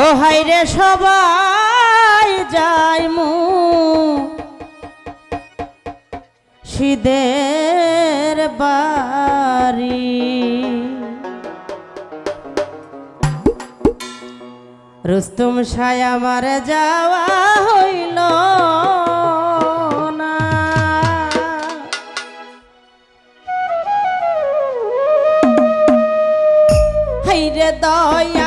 ও হাইরে সবাই যাই মু সিদের বাড়ি। রুস্তুম সায় আমার যাওয়া হইল না। হাইরে দয়া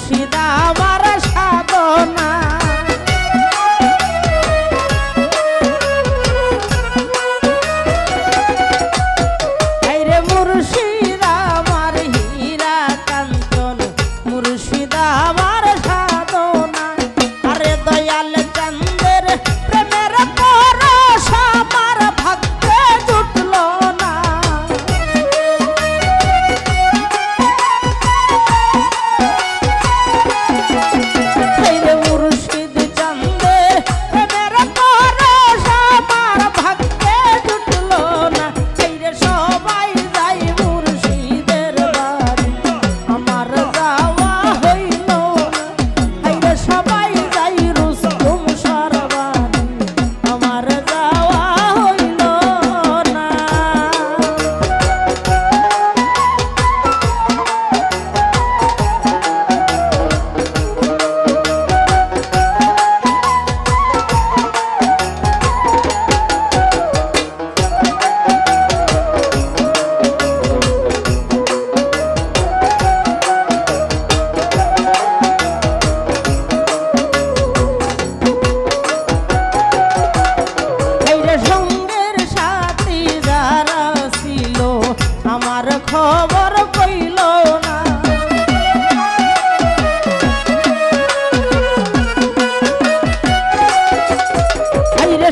মুর্শিদাবাদ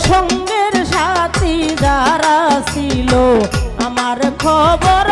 সঙ্গের সাথী যারা ছিল আমার খবর